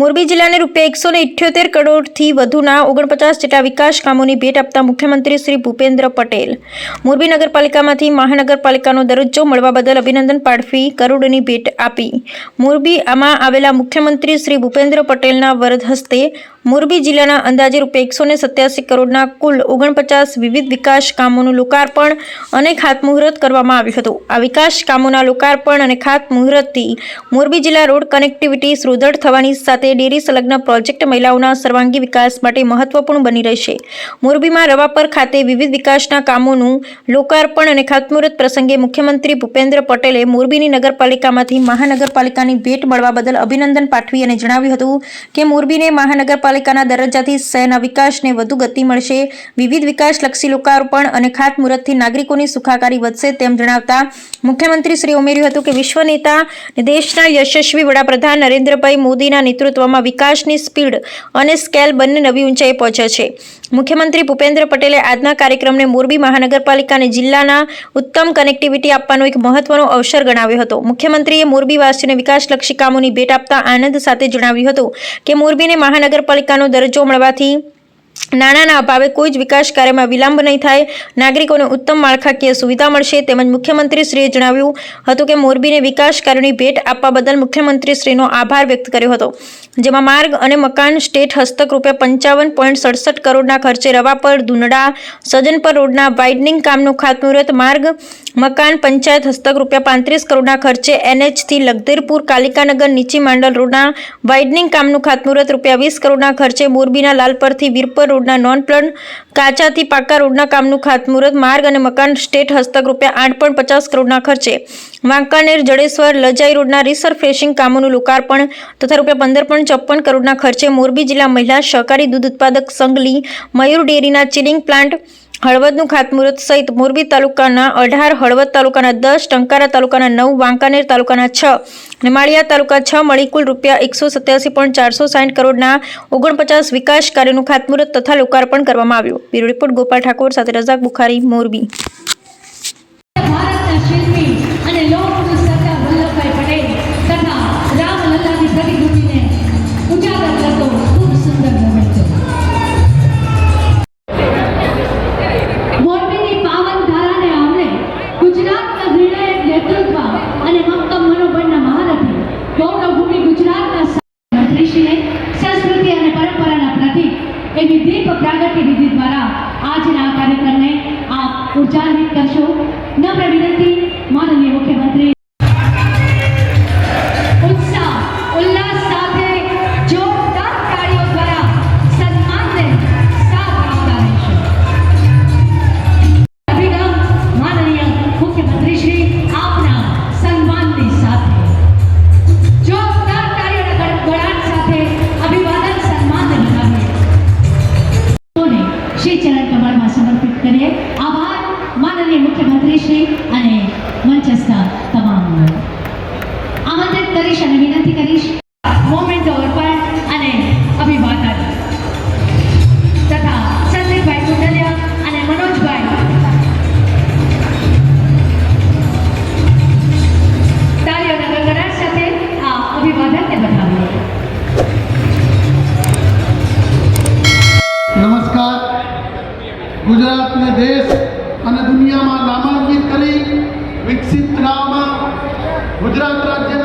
મોરબી જિલ્લાને રૂપિયા એકસો ને ઇઠ્યોતેર કરોડથી વધુના ઓગણપચાસ જેટલા વિકાસ કામોની ભેટ આપતા મુખ્યમંત્રી શ્રી ભૂપેન્દ્ર પટેલ. મોરબી નગરપાલિકામાંથી મહાનગરપાલિકાનો દરજ્જો મળવા બદલ અભિનંદન પાઠવી કરોડોની ભેટ આપી. મોરબી આમાં આવેલા મુખ્યમંત્રી શ્રી ભૂપેન્દ્ર પટેલના વરદ હસ્તે મોરબી જિલ્લાના અંદાજે રૂપિયા એકસો ને સત્યાસી કરોડના કુલ ઓગણપચાસ વિવિધ વિકાસ કામોનું લોકાર્પણ અને ખાતમુહૂર્ત કરવામાં આવ્યું હતું. આ વિકાસ કામોના લોકાર્પણ અને ખાતમુહૂર્તથી મોરબી જિલ્લા રોડ કનેક્ટિવિટી સુદૃઢ થવાની સાથે ડેરી સંલગ્ન પ્રોજેક્ટ મહિલાઓના સર્વાંગી વિકાસ માટે મહત્વપૂર્ણ બની રહેશે. મોરબીમાં રવાપર ખાતે વિવિધ વિકાસના કામોનું લોકાર્પણ અને ખાતમુહૂર્ત પ્રસંગે મુખ્યમંત્રી ભૂપેન્દ્ર પટેલે મોરબીની નગરપાલિકામાંથી મહાનગરપાલિકાની ભેટ મળવા બદલ અભિનંદન પાઠવી અને જણાવ્યું હતું કે મોરબીને મહાનગરપાલિકાના દરજ્જાથી શહેરના વિકાસને વધુ ગતિ મળશે. વિવિધ વિકાસલક્ષી લોકાર્પણ અને ખાતમુહૂર્તથી નાગરિકોની સુખાકારી વધશે તેમ જણાવતા મુખ્યમંત્રી શ્રી ઉમેર્યું હતું કે વિશ્વ નેતા અને દેશના યશસ્વી વડાપ્રધાન નરેન્દ્રભાઈ મોદીના નેતૃત્વમાં વિકાસની સ્પીડ અને સ્કેલ બંને નવી ઊંચાઈએ પહોંચે છે. મુખ્યમંત્રી ભૂપેન્દ્ર પટેલે આજના કાર્યક્રમને મોરબી મહાનગરપાલિકાને જિલ્લાના ઉત્તમ કનેક્ટિવિટી આપવાનો એક મહત્વનો અવસર ગણાવ્યો હતો. મુખ્યમંત્રીએ મોરબીવાસીઓને વિકાસલક્ષી કામોની ભેટ આપતા આનંદ સાથે જણાવ્યું હતું કે મોરબીને મહાનગરપાલિકાનો દરજ્જો મળવાથી નાણાંના અભાવે કોઈ જ વિકાસ કાર્યમાં વિલંબ નહીં થાય. નાગરિકોને ઉત્તમ માળખાકીય સુવિધા મળશે તેમજ મુખ્યમંત્રીશ્રીએ જણાવ્યું હતું કે મોરબીને વિકાસ કાર્યોની ભેટ આપવા બદલ મુખ્યમંત્રીશ્રીનો આભાર વ્યક્ત કર્યો હતો. જેમાં માર્ગ અને મકાન, સ્ટેટ, હસ્તક રૂપિયા પંચાવન પોઈન્ટ સડસઠ કરોડના ખર્ચે રવાપર ધુંડડા સજનપર રોડના વાઇડનિંગ કામનું ખાતમુહૂર્ત, માર્ગ, મકાન, પંચાયત હસ્તક રૂપિયા પાંત્રીસ કરોડના ખર્ચે એનએચથી લગધીરપુર કાલિકાનગર, નીચી માંડલ રોડના વાઇડનિંગ કામનું ખાતમુહૂર્ત રૂપિયા વીસ કરોડના ખર્ચે મોરબીના લાલપરથી વીરપર રોડના નોન પ્લન કાચાથી પાકા રોડના કામનું ખાતમુહૂર્ત, માર્ગ અને મકાન સ્ટેટ હસ્તક રૂપિયા આઠ પોઈન્ટ પચાસ કરોડના ખર્ચે. વાંકાનેર, જડેશ્વર, લજાઈ રોડના રિસરફેસિંગ કામોનું લોકાર્પણ તથા રૂપિયા પંદર પોઈન્ટ ચોપન કરોડના ખર્ચે મોરબી જિલ્લા મહિલા સહકારી દૂધ ઉત્પાદક સંઘની મયુર ડેરીના ચિલિંગ પ્લાન્ટ હળવદનું ખાતમુહૂર્ત સહિત મોરબી તાલુકાના અઢાર, હળવદ તાલુકાના દસ, ટંકારા તાલુકાના નવ, વાંકાનેર તાલુકાના છ અને તાલુકા છ મળી કુલ રૂપિયા એકસો સત્યાસી પોઈન્ટ ચારસો સાઠ કરોડના ઓગણપચાસ વિકાસ કાર્યનું ખાતમુહૂર્ત તથા લોકાર્પણ કરવામાં આવ્યું. બ્યુરો રિપોર્ટ ગોપાલ ઠાકોર સાથે રઝાક બુખારી, મોરબી. પ્રાગટ્ય વિધિ દ્વારા આજના કાર્યક્રમને આપ ઉર્જાન્વિત કરશો. નમ્ર વિનંતી માનનીય મુખ્યમંત્રી. માનનીય મુખ્યમંત્રી શ્રી અને મંચસ્થ તમામ આમંત્રિત કરીશ અને વિનંતી કરીશ. મોમેન્ટ અર્પણ અને અભિવાદન. તથા સંદીપભાઈ કુંડલિયા અને મનોજભાઈ. તાળીઓના ગડગડાટ સાથે નમસ્કાર. ગુજરાતને દેશ અને દુનિયામાં નામાંકિત કરી વિકસિત બનાવવામાં ગુજરાત જિલ્લા